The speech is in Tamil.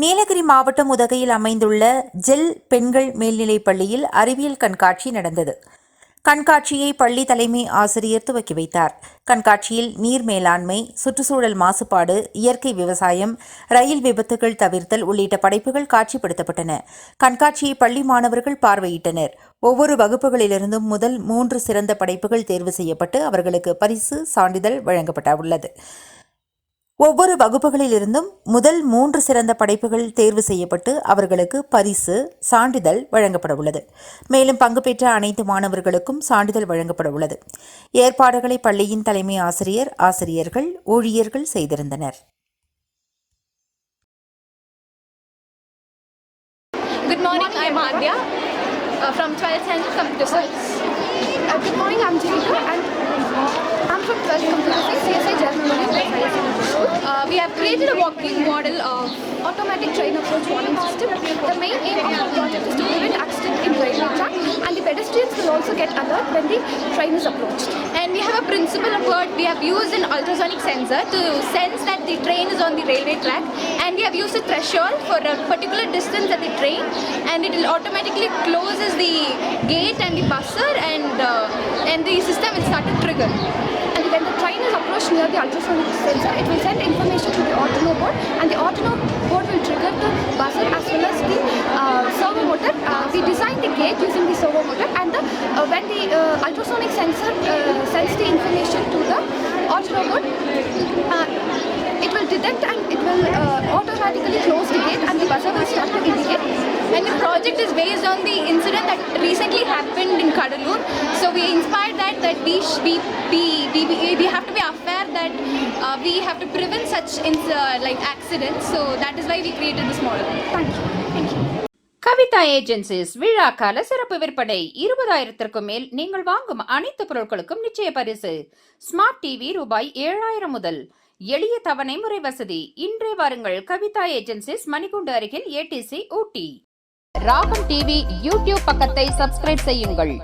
நீலகிரி மாவட்டம் உதகையில் அமைந்துள்ள ஜெல் பெண்கள் மேல்நிலைப் பள்ளியில் அறிவியல் கண்காட்சி நடந்தது. கண்காட்சியை பள்ளி தலைமை ஆசிரியர் துவக்கி வைத்தார். கண்காட்சியில் நீர் மேலாண்மை சுற்றுச்சூழல் மாசுபாடு இயற்கை விவசாயம் ரயில் விபத்துகள் தவிர்த்தல் உள்ளிட்ட படைப்புகள் காட்சிப்படுத்தப்பட்டன. கண்காட்சியை பள்ளி மாணவர்கள் பார்வையிட்டனர். ஒவ்வொரு வகுப்புகளிலிருந்தும் முதல் மூன்று சிறந்த படைப்புகள் தேர்வு செய்யப்பட்டு அவர்களுக்கு பரிசு சான்றிதழ் வழங்கப்பட உள்ளது ஒவ்வொரு வகுப்புகளிலிருந்தும் முதல் மூன்று சிறந்த படைப்புகள் தேர்வு செய்யப்பட்டு அவர்களுக்கு பரிசு சான்றிதழ் வழங்கப்பட உள்ளது. மேலும் பங்கு பெற்ற அனைத்து மாணவர்களுக்கும் சான்றிதழ் வழங்கப்பட உள்ளது. ஏற்பாடுகளை பள்ளியின் தலைமை ஆசிரியர் ஆசிரியர்கள் ஊழியர்கள் செய்திருந்தனர். Good morning, I'm Adya uh, from 12th Standard Computer Science. Uh, good morning, I'm Jivika and have created a walking model of Automatic train approach warning system. The main aim of our project is to prevent accident in railway track and the pedestrians will also get alert when the train is approached. and we have a principle of what we have used an ultrasonic sensor to sense that the train is on the railway track and we have used a threshold for a particular distance at the train and it will automatically closes the gate and the buzzer and uh, and the system will start to trigger. And when the train is approached near the ultrasonic sensor, it will send information to the Arduino board and the Arduino board will trigger the buzzer as well as the uh, servo motor. Uh, we designed the gate using the servo motor and the, uh, when the uh, ultrasonic sensor uh, sends the information to the Arduino board, uh, it will detect and it will automatically close the gate and the buzzer will start to indicate. And the project is based on the incident that recently happened in Kadalur. We inspired that that we sh- we, we, we, we, we have to be aware that uh, we have to prevent such ins- uh, like accidents. So that is why we created this model. Thank you. Thank you. Kavitha agencies விழாக்கால சிறப்பு விற்பனை இருபதாயிரத்திற்கும் மேல் நீங்கள் வாங்கும் அனைத்து பொருட்களுக்கும் நிச்சய பரிசு ஸ்மார்ட் டிவி ரூபாய் ஏழாயிரம் முதல் எளிய தவணை முறை வசதி இன்றே வாருங்கள் கவிதா ஏஜென்சிஸ் மணிகுண்டு அருகில் ஏடிசி ஊட்டி ராகம் டிவி யூடியூப் பக்கத்தை சப்ஸ்கிரைப் செய்யுங்கள்